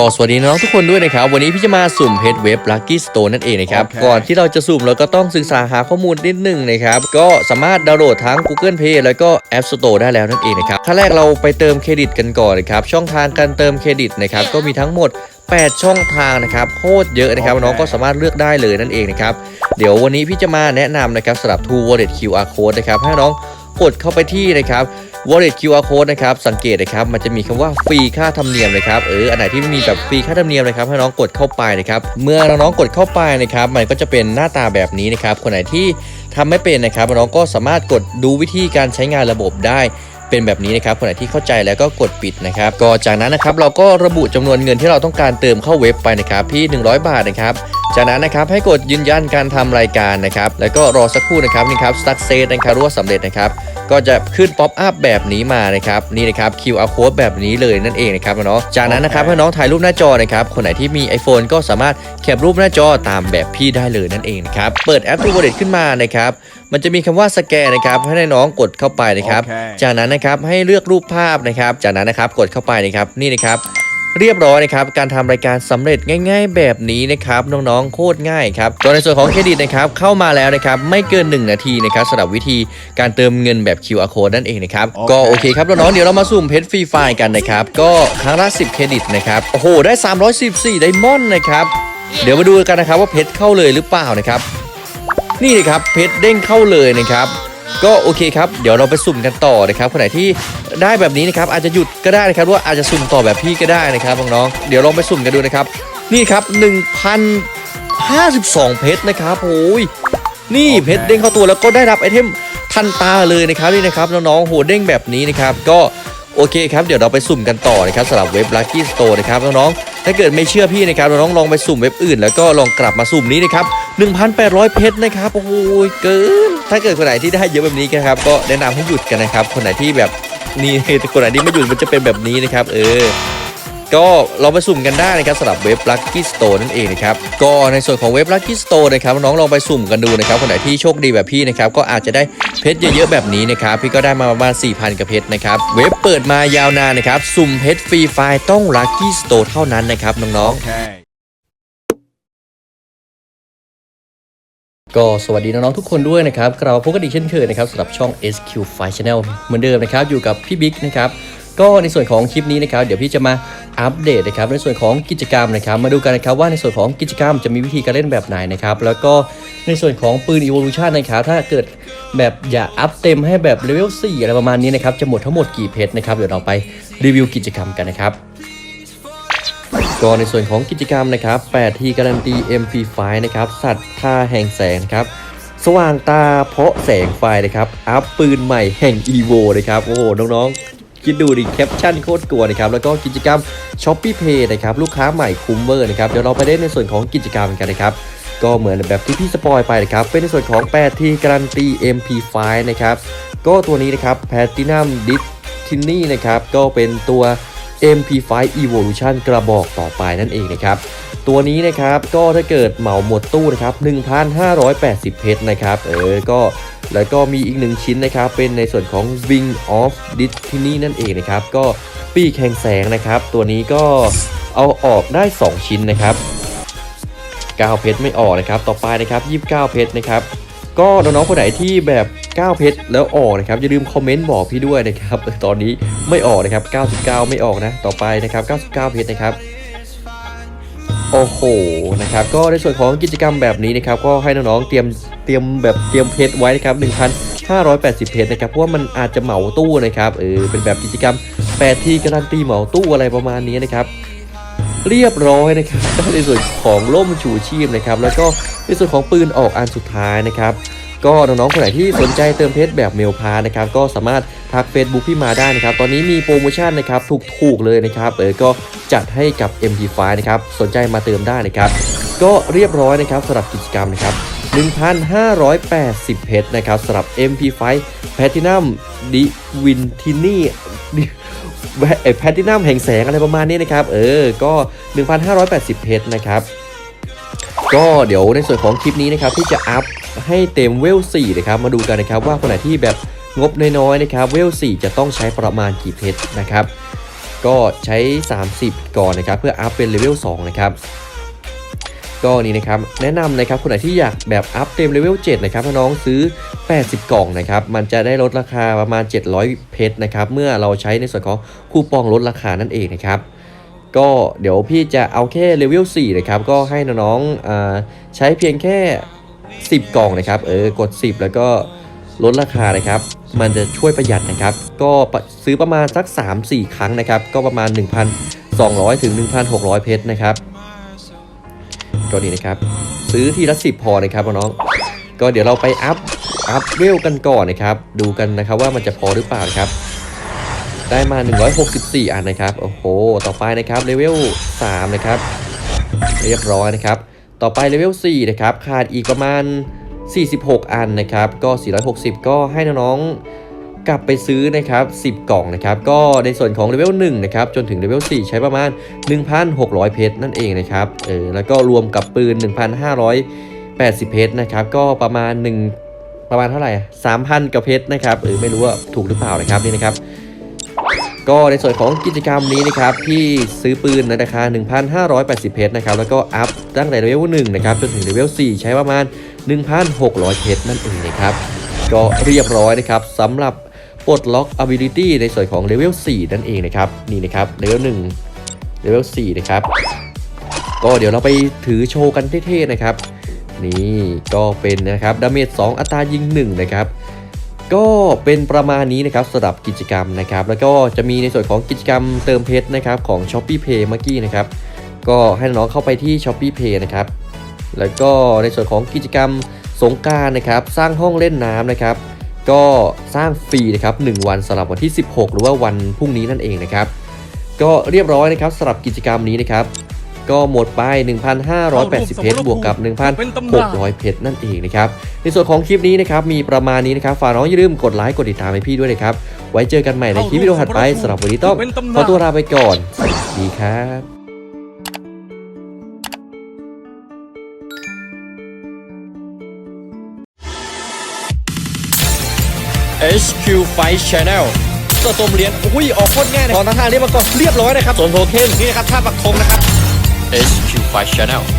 ก็สวัสดีน้องๆทุกคนด้วยนะครับ วันนี้พี่จะมาสุ่มเพจเว็บ Lucky Store นั่นเองนะครับโอเคก่อนที่เราจะสุ่มเราก็ต้องศึกษาหาข้อมูลนิดนึงนะครับ ก็สามารถดาวน์โหลดทั้ง Google Play แล้วก็ App Store ได้แล้วนั่นเองนะครับขั้นแรกเราไปเติมเครดิตกันก่อนนะครับ ช่องทางการเติมเครดิตนะครับก็มีทั้งหมด 8 ช่องทางนะครับโคตรเยอะนะครับโอเคน้องก็สามารถเลือกได้เลยนั่นเองนะครับเดี๋ยววันนี้พี่จะมาแนะนำนะครับสำหรับ True Wallet QR Code นะครับให้น้องกดเข้าไปที่นะครับ Wallet QR Code นะครับ สังเกตนะครับ มันจะมีคำว่าฟรีค่าธรรมเนียมนะครับ เออ อันไหนที่ไม่มีแบบฟรีค่าธรรมเนียมนะครับ ให้น้องกดเข้าไปนะครับ เมื่อน้องกดเข้าไปนะครับ มันก็จะเป็นหน้าตาแบบนี้นะครับ คนไหนที่ทำไม่เป็นนะครับ น้องก็สามารถกดดูวิธีการใช้งานระบบได้เป็นแบบนี้นะครับคนไหนที่เข้าใจแล้วก็กดปิดนะครับก็จากนั้นนะครับเราก็ระบุจำนวนเงินที่เราต้องการเติมเข้าเว็บไปนะครับที่ 100 บาทนะครับ จากนั้นนะครับให้กดยืนยันการทำรายการนะครับ แล้วก็รอสักครู่นะครับนี่ครับ success นะครับรู้ว่าสำเร็จนะครับ ก็จะขึ้นป๊อปอัพแบบนี้มานะครับนี่นะครับ QR code แบบนี้เลยนั่นเองนะครับน้องจากนั้นนะครับโอเคให้น้องถ่ายรูปหน้าจอนะครับคนไหนที่มี iPhone ก็สามารถแคปรูปหน้าจอตามแบบพี่ได้เลยนั่นเองนะครับเปิดแอป True Wallet ขึ้นมานะครับมันจะมีคำว่าสแกนนะครับให้น้องกดเข้าไปนะครับโอเคจากนั้นนะครับให้เลือกรูปภาพนะครับ จากนั้นนะครับกดเข้าไปนะครับนี่นะครับ เรียบร้อยนะครับการทำรายการสำเร็จง่าย ๆ แบบนี้นะครับน้องๆโคตรง่ายครับตัวในส่วนของเครดิตนะครับเข้ามาแล้วนะครับไม่เกิน 1 นาทีนะครับสำหรับวิธีการเติมเงินแบบ QR code นั่นเองนะครับโอเคก็โอเคครับน้องๆเดี๋ยวเรามาสุ่มเพชรฟรีไฟล์กันนะครับก็ครั้งละ10 เครดิตนะครับโอ้โหได้ 314ไดมอนด์นะครับเดี๋ยวมาดูกันนะครับว่าเพชรเข้าเลยหรือเปล่านะครับนี่นะครับเพชรเด้งเข้าเลยนะครับ ก็โอเคครับ เดี๋ยวเราไปสุ่มกันต่อนะครับคนไหนที่ได้แบบนี้นะครับอาจจะหยุดก็ได้นะครับหรือว่าอาจจะสุ่มต่อแบบพี่ก็ได้นะครับน้องๆเดี๋ยวลองไปสุ่มกันดูนะครับ นี่ครับ 1,052 เพชรนะครับโอ้ยนี่เคเพชรเด้งเข้าตัวแล้วก็ได้รับไอเทมทันตาเลยนะครับนี่นะครับน้องๆโหเด้งแบบนี้นะครับก็โอเคครับเดี๋ยวเราไปสุ่มกันต่อนะครับสำหรับเว็บ Lucky Store นะครับน้องๆถ้าเกิดไม่เชื่อพี่นะครับน้องๆลองไปสุ่มเว็บอื่น แล้วก็ลองกลับมาสุ่มนี้นะครับ1,800 เพชรนะครับโอ้โหเกิน ถ้าเกิดคนไหนที่ได้เยอะแบบนี้นะครับ ก็แนะนำให้หยุดกันนะครับ คนไหนที่แบบนี่คนไหนที่ไม่หยุดมันจะเป็นแบบนี้นะครับ เออ ก็เราไปสุ่มกันได้นะครับสำหรับเว็บ Lucky Store นั่นเองนะครับ ก็ในส่วนของเว็บ Lucky Store นะครับน้องลองไปสุ่มกันดูนะครับ คนไหนที่โชคดีแบบพี่นะครับ ก็อาจจะได้เพชรเยอะๆแบบนี้นะครับ พี่ก็ได้มาประมาณ4,000กับเพชรนะครับ เว็บเปิดมายาวนานนะครับ สุ่มเพชรฟรีไฟล์ต้อง Lucky Store เท่านั้นนะครับน้องๆ ก็สวัสดีน้องๆทุกคนด้วยนะครับเราพบกันอีกเช่นเคยนะครับสำหรับช่อง SQ File Channel เหมือนเดิมนะครับอยู่กับพี่บิ๊กนะครับก็ในส่วนของคลิปนี้นะครับเดี๋ยวพี่จะมาอัปเดตนะครับในส่วนของกิจกรรมนะครับมาดูกันนะครับว่าในส่วนของกิจกรรมจะมีวิธีการเล่นแบบไหนนะครับแล้วก็ในส่วนของปืน Evolution นะครับถ้าเกิดแบบอยากอัพเต็มให้แบบเลเวล4อะไรประมาณนี้นะครับจะหมดทั้งหมดกี่เพชรนะครับเดี๋ยวเราไปรีวิวกิจกรรมกันนะครับ ก็ในส่วนของกิจกรรมนะครับ8ทีการันตี MP5 นะครับ สัตว์ท่าแห่งแสงนครับ สว่างตาเพราะแสงไฟนะครับ อัพปืนใหม่แห่ง EVO นะครับ โอ้โห น้องๆ คิดดูดิแคปชั่นโคตรกลัวนะครับ แล้วก็กิจกรรม Shopee Pay นะครับ ลูกค้าใหม่คุ้มเวอร์นะครับ เดี๋ยวเราไปเล่นในส่วนของกิจกรรมกันนะครับ ก็เหมือนแบบที่พี่สปอยไปนะครับ เป็นในส่วนของ8ทีการันตี MP5 นะครับ ก็ตัวนี้นะครับ Platinum d i s t i n y นะครับ ก็เป็นตัว MP5 Evolution กระบอกต่อไปนั่นเองนะครับ ตัวนี้นะครับก็ถ้าเกิดเหมาหมดตู้นะครับ 1,580 เพชรนะครับ เออก็แล้วก็มีอีกหนึ่งชิ้นนะครับ เป็นในส่วนของ Wing of Destiny นั่นเองนะครับ ก็ปีกแห่งแสงนะครับ ตัวนี้ก็เอาออกได้ 2 ชิ้นนะครับ 9 เพชรไม่ออกนะครับ ต่อไปนะครับ 29 เพชรนะครับ ก็น้องๆคนไหนที่แบบ 9 เพชรแล้วออกนะครับอย่าลืมคอมเมนต์บอกพี่ด้วยนะครับตอนนี้ไม่ออกนะครับ 99 ไม่ออกนะ ต่อไปนะครับ 99 เพชรนะครับโอ้โหนะครับก็ในส่วนของกิจกรรมแบบนี้นะครับก็ให้น้องๆเตรียมเตรียมแบบเตรียมเพชรไว้นะครับ1,580 เพชรนะครับเพราะว่ามันอาจจะเหมาตู้นะครับเออเป็นแบบกิจกรรม8ที่การันตีเหมาตู้อะไรประมาณนี้นะครับเรียบร้อยนะครับในส่วนของล่มชูชีพนะครับแล้วก็ในส่วนของปืนออกอันสุดท้ายนะครับ ก็น้องๆคนไหนที่สนใจเติมเพชรแบบเมลพานะครับก็สามารถทัก Facebook พี่มาได้นะครับ ตอนนี้มีโปรโมชั่นนะครับถูกๆเลยนะครับเออก็จัดให้กับ MP5 นะครับสนใจมาเติมได้นะครับก็เรียบร้อยนะครับสำหรับกิจกรรมนะครับ1,580 เพชรนะครับสำหรับ MP5 Platinum Divinity ไอ้แพทินัมแห่งแสงอะไรประมาณนี้นะครับ เออ ก็ 1,580 เพชรนะครับ ก็เดี๋ยวในส่วนของคลิปนี้นะครับที่จะอัพ ให้เต็มเวล4นะครับมาดูกันนะครับว่าคนไหนที่แบบงบน้อยๆนะครับเวล4จะต้องใช้ประมาณกี่เพชรนะครับก็ใช้ 30 ก่อนนะครับเพื่ออัพเป็นเลเวล2นะครับก็นี่นะครับแนะนำนะครับคนไหนที่อยากแบบอัพเต็มเลเวล7นะครับน้องซื้อ 80 กล่องนะครับมันจะได้ลดราคาประมาณ 700 เพชรนะครับเมื่อเราใช้ในส่วนของคูปองลดราคานั่นเองนะครับก็เดี๋ยวพี่จะเอาแค่เลเวล4นะครับก็ให้น้องๆอ่าใช้เพียงแค่ 10 กล่องนะครับเออกด 10 แล้วก็ลดราคานะครับ มันจะช่วยประหยัดนะครับ ก็ซื้อประมาณสัก 3-4 ครั้งนะครับ ก็ประมาณ 1,200 ถึง 1,600 เพชรนะครับก็ดีนะครับ ซื้อทีละ10 พอนะครับน้องก็เดี๋ยวเราไปอัพอัพเวลกันก่อนนะครับ ดูกันนะครับว่ามันจะพอหรือเปล่าครับ ได้มา 164 อันนะครับ โอ้โห ต่อไปนะครับเลเวล3นะครับ เรียบร้อยนะครับ ต่อไปเลเวล4นะครับขาดอีกประมาณ 46 อันนะครับก็ 460 ก็ให้น้องๆกลับไปซื้อนะครับ10 กล่องนะครับก็ในส่วนของเลเวล1นะครับจนถึงเลเวล4ใช้ประมาณ 1,600 เพชรนั่นเองนะครับเออแล้วก็รวมกับปืน 1,580 เพชรนะครับก็ประมาณ 1 ประมาณเท่าไหร่3,000กับเพชรนะครับเออไม่รู้ว่าถูกหรือเปล่านะครับนี่นะครับ ก็ในส่วนของกิจกรรมนี้นะครับที่ซื้อปืนในราคา 1,580 เพชรนะครับแล้วก็อัพตั้งแต่เลเวล1นะครับจนถึงเลเวล4 ใช้ประมาณ 1,600 เพชรนั่นเองนะครับก็เรียบร้อยนะครับสำหรับปลดล็อก ability ในส่วนของเลเวล4นั่นเองนะครับนี่นะครับเลเวล1เลเวล4นะครับก็เดี๋ยวเราไปถือโชว์กันเท่ๆนะครับนี่ก็เป็นนะครับดาเมจ2อัตรายิง1นะครับ ก็เป็นประมาณนี้นะครับสำหรับกิจกรรมนะครับ แล้วก็จะมีในส่วนของกิจกรรมเติมเพชรนะครับของ s h o p e e Pay เมื่อกี้นะครับ ก็ให้น้องเข้าไปที่ s h o p e e Pay นะครับ แล้วก็ในส่วนของกิจกรรมสงการนะครับ สร้างห้องเล่นน้ำนะครับ ก็สร้างฟรีนะครับ1วันสำหรับวันที่ 16 หรือว่าวันพรุ่งนี้นั่นเองนะครับ ก็เรียบร้อยนะครับสำหรับกิจกรรมนี้นะครับ ก็หมดไป 1,580 เพชรบวกกับ 1,600 เพชรนั่นเองนะครับ ในส่วนของคลิปนี้นะครับ มีประมาณนี้นะครับ ฝากน้องอย่าลืมกดไลค์ กดติดตามให้พี่ด้วยนะครับ ไว้เจอกันใหม่ในคลิปวิดีโอถัดไปสำหรับวันนี้ต้องขอตัวลาไปก่อน สวัสดีครับ HQ Fight Channel ตัวตมเหรียญอุ้ย ออกโคตรง่ายนะตอนทางเรียบมาก่อนเรียบร้อยนะครับส่วนโทเค็นนี่นะครับท่าปักธงนะครับ HQ Fight Channel